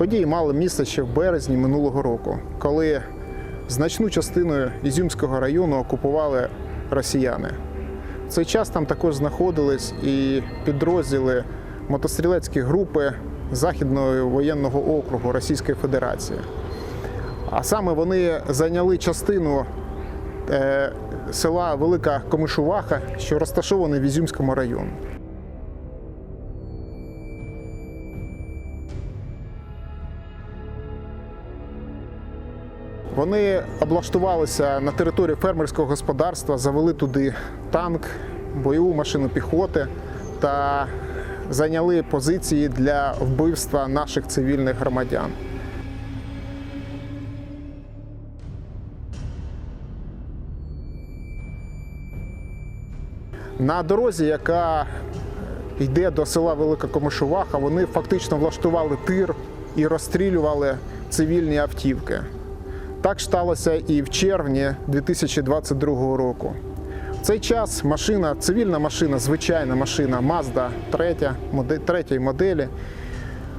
Події мали місце ще в березні минулого року, коли значну частину Ізюмського району окупували росіяни. В цей час там також знаходились і підрозділи мотострілецькі групи Західного воєнного округу Російської Федерації. А саме вони зайняли частину е, села Велика Комишуваха, що розташоване в Ізюмському районі. Вони облаштувалися на території фермерського господарства, завели туди танк, бойову машину піхоти та зайняли позиції для вбивства наших цивільних громадян. На дорозі, яка йде до села Велика Комишуваха, вони фактично влаштували тир і розстрілювали цивільні автівки. Так сталося і в червні 2022 року. В цей час машина, цивільна машина, звичайна машина Mazda 3, модель, третьої моделі,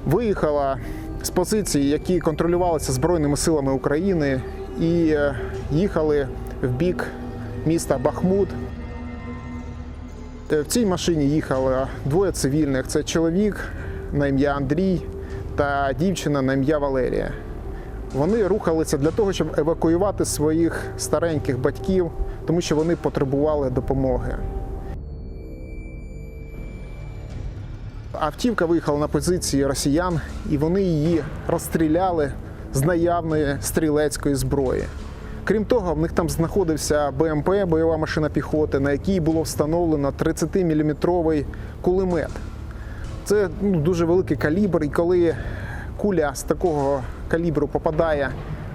виїхала з позицій, які контролювалися Збройними силами України, і е, їхали в бік міста Бахмут. Е, В цій машині їхало двоє цивільних: це чоловік на ім'я Андрій та дівчина на ім'я Валерія. Вони рухалися для того, щоб евакуювати своїх стареньких батьків, тому що вони потребували допомоги. Автівка виїхала на позиції росіян, і вони її розстріляли з наявної стрілецької зброї. Крім того, в них там знаходився БМП, бойова машина піхоти, на якій було встановлено 30-мм кулемет. Це ну, дуже великий калібр, і коли куля з такого калібру попадає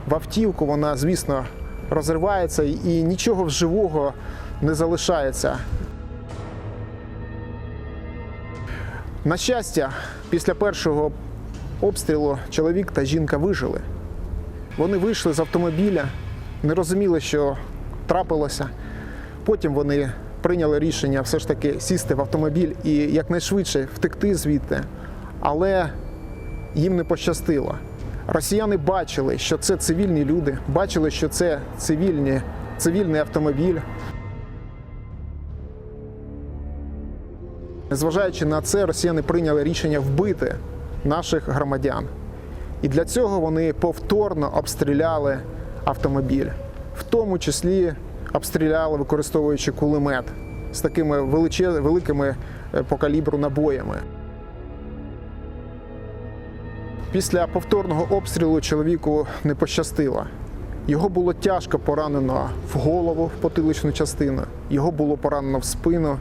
в автівку, вона, звісно, розривається і нічого живого не залишається. На щастя, після першого обстрілу чоловік та жінка вижили. Вони вийшли з автомобіля, не розуміли, що трапилося. Потім вони прийняли рішення все ж таки сісти в автомобіль і якнайшвидше втекти звідти. Але їм не пощастило. Росіяни бачили, що це цивільні люди, бачили, що це цивільні, цивільний автомобіль. Незважаючи на це, росіяни прийняли рішення вбити наших громадян. І для цього вони повторно обстріляли автомобіль, в тому числі обстріляли, використовуючи кулемет з такими великими е, по калібру набоями. Після повторного обстрілу чоловіку не пощастило. Його було тяжко поранено в голову, в потиличну частину, його було поранено в спину,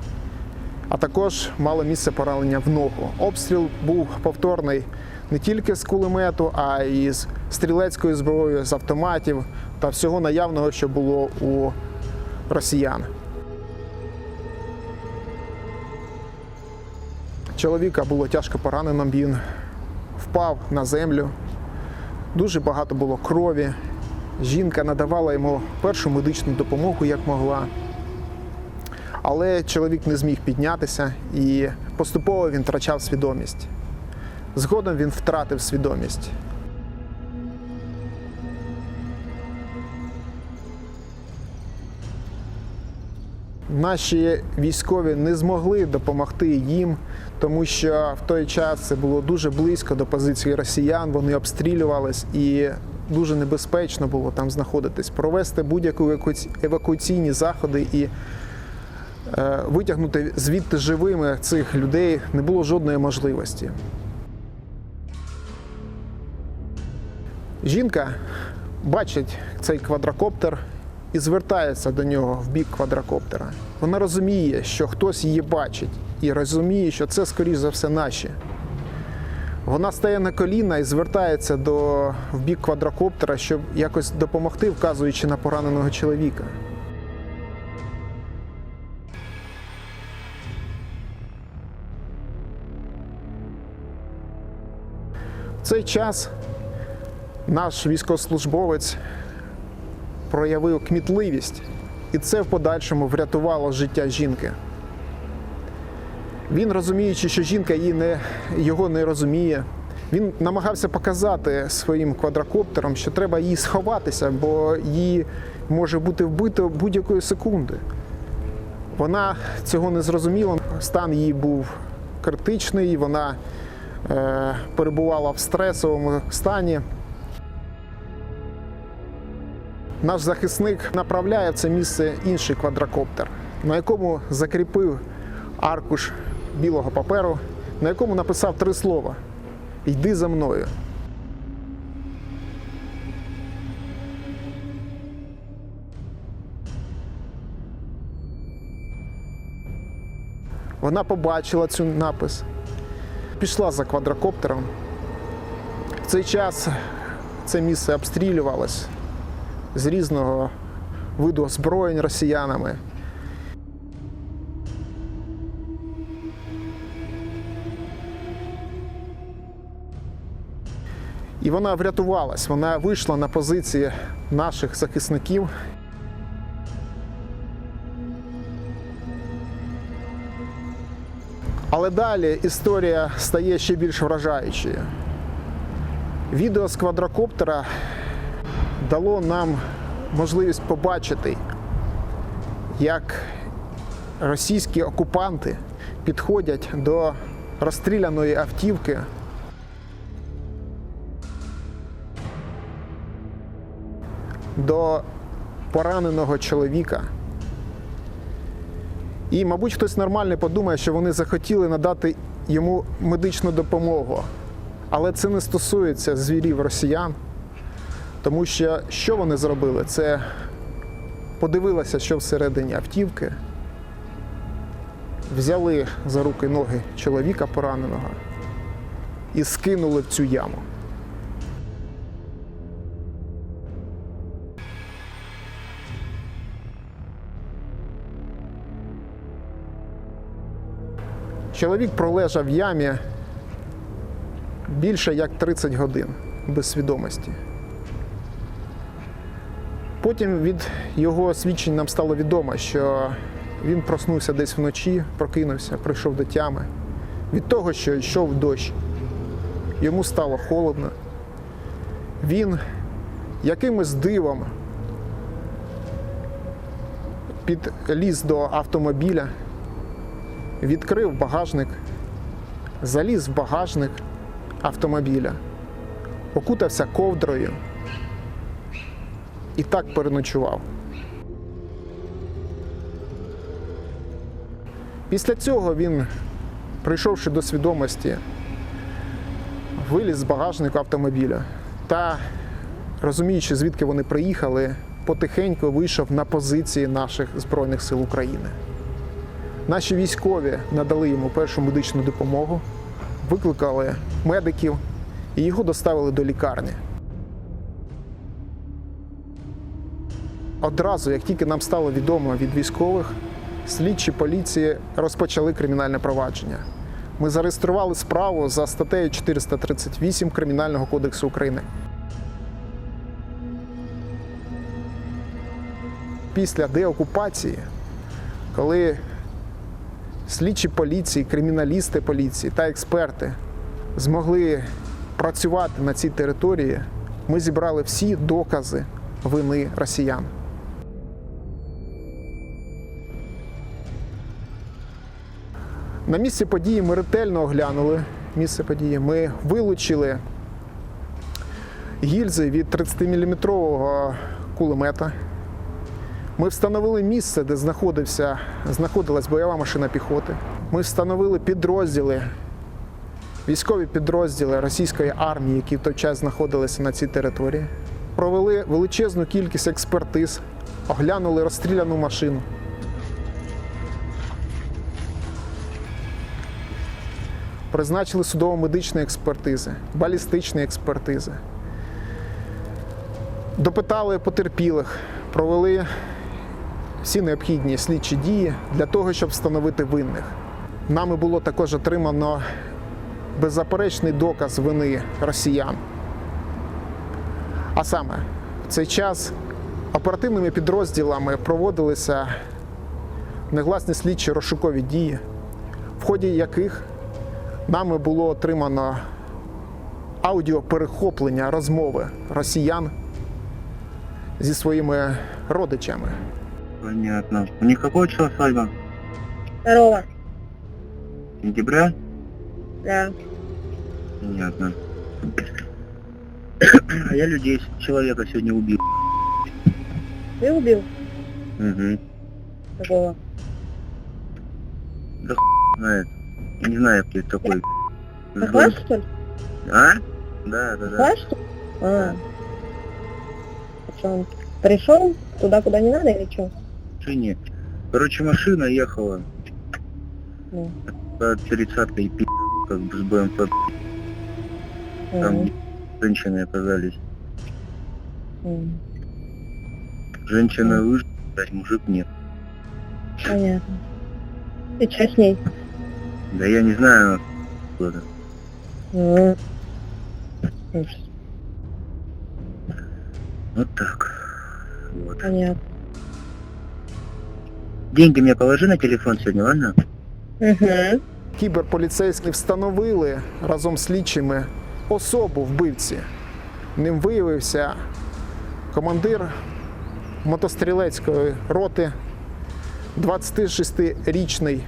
а також мало місце поранення в ногу. Обстріл був повторний не тільки з кулемету, а й з стрілецької зброї, з автоматів та всього наявного, що було у росіян. Чоловіка було тяжко поранено, він впав на землю. Дуже багато було крові. Жінка надавала йому першу медичну допомогу, як могла. Але чоловік не зміг піднятися і поступово він втрачав свідомість. Згодом він втратив свідомість. Наші військові не змогли допомогти їм, тому що в той час це було дуже близько до позиції росіян. Вони обстрілювались і дуже небезпечно було там знаходитись. Провести будь-які евакуаційні заходи і е, витягнути звідти живими цих людей не було жодної можливості. Жінка бачить цей квадрокоптер і звертається до нього в бік квадрокоптера. Вона розуміє, що хтось її бачить, і розуміє, що це, скоріш за все, наші. Вона стає на коліна і звертається до, в бік квадрокоптера, щоб якось допомогти, вказуючи на пораненого чоловіка. В цей час наш військовослужбовець проявив кмітливість, і це в подальшому врятувало життя жінки. Він, розуміючи, що жінка її не, його не розуміє, Він намагався показати своїм квадрокоптером, що треба їй сховатися, бо її може бути вбито будь-якої секунди. Вона цього не зрозуміла. Стан її був критичний, вона е, перебувала в стресовому стані. Наш захисник направляє в це місце інший квадрокоптер, на якому закріпив аркуш білого паперу, на якому написав три слова: Йди за мною. Вона побачила цю напис, пішла за квадрокоптером. В цей час це місце обстрілювалось з різного виду озброєнь росіянами. І вона врятувалась, вона вийшла на позиції наших захисників. Але далі історія стає ще більш вражаючою. Відео з квадрокоптера дало нам можливість побачити, як російські окупанти підходять до розстріляної автівки. До пораненого чоловіка. І, мабуть, хтось нормальний подумає, що вони захотіли надати йому медичну допомогу. Але це не стосується звірів росіян. Тому що що вони зробили? Це подивилися, що всередині автівки, взяли за руки ноги чоловіка пораненого і скинули в цю яму. Чоловік пролежав в ямі більше як 30 годин без свідомості. Потім від його свідчень нам стало відомо, що він проснувся десь вночі, прокинувся, прийшов до тями. Від того, що йшов дощ, йому стало холодно. Він якимось дивом підліз до автомобіля, відкрив багажник, заліз в багажник автомобіля, окутався ковдрою і так переночував. Після цього він, прийшовши до свідомості, виліз з багажника автомобіля та, розуміючи, звідки вони приїхали, потихеньку вийшов на позиції наших Збройних сил України. Наші військові надали йому першу медичну допомогу, викликали медиків і його доставили до лікарні. Одразу, як тільки нам стало відомо від військових, слідчі поліції розпочали кримінальне провадження. Ми зареєстрували справу за статтею 438 Кримінального кодексу України. Після деокупації, коли слідчі поліції, криміналісти поліції та експерти змогли працювати на цій території, ми зібрали всі докази вини росіян. На місці події ми ретельно оглянули місце події. Ми вилучили гільзи від 30-мм кулемета. Ми встановили місце, де знаходився, знаходилась бойова машина піхоти. Ми встановили підрозділи, військові підрозділи російської армії, які в той час знаходилися на цій території. Провели величезну кількість експертиз, оглянули розстріляну машину. Призначили судово-медичні експертизи, балістичні експертизи. Допитали потерпілих, провели всі необхідні слідчі дії для того, щоб встановити винних. Нами було також отримано беззаперечний доказ вини росіян. А саме, в цей час оперативними підрозділами проводилися негласні слідчі розшукові дії, в ході яких нами було отримано аудіоперехоплення розмови росіян зі своїми родичами. Понятно. У них какое число свадьба? Здорово. Сентября? Да. Понятно. А я людей, человека сегодня убил. Ты убил? Угу. Какого? Знает. Не знаю, кто это такой. Захват, что ли? А? Да, да, да. Захват, что ли? А. Что, он пришел туда, куда не надо или что? Машине. Короче, машина ехала Ну. по тридцаткой пи***, как бы с БМП. Там Мгм. женщины оказались. М, Женщина выжила, блядь, мужик нет. Понятно. Ты что с ней? Да я не знаю, кто это. Вот так. Вот. Понятно. Деньги мне положи на телефон сегодня, ладно? Угу. Кіберполіцейські встановили разом з слідчими особу вбивці. Ним виявився командир мотострілецької роти, 26-річний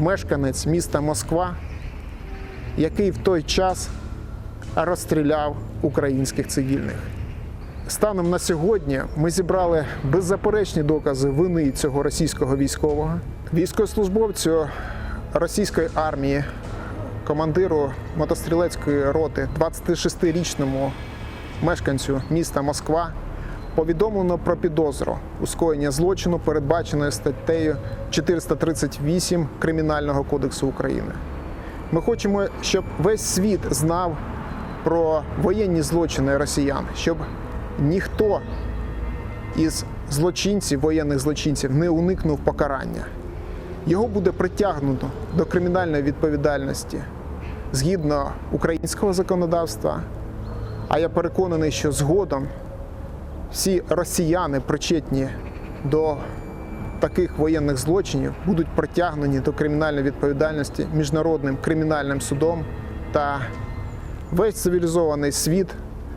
мешканець міста Москва, який в той час розстріляв українських цивільних. Станом на сьогодні ми зібрали беззаперечні докази вини цього російського військового. Військовослужбовцю російської армії, командиру мотострілецької роти, 26-річному мешканцю міста Москва, повідомлено про підозру у скоєння злочину, передбаченої статтею 438 Кримінального кодексу України. Ми хочемо, щоб весь світ знав про воєнні злочини росіян, щоб ніхто із злочинців, воєнних злочинців, не уникнув покарання. Його буде притягнуто до кримінальної відповідальності згідно українського законодавства. А я переконаний, що згодом всі росіяни, причетні до таких воєнних злочинів, будуть притягнені до кримінальної відповідальності міжнародним кримінальним судом та весь цивілізований світ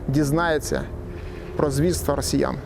дізнається про звірства росіян.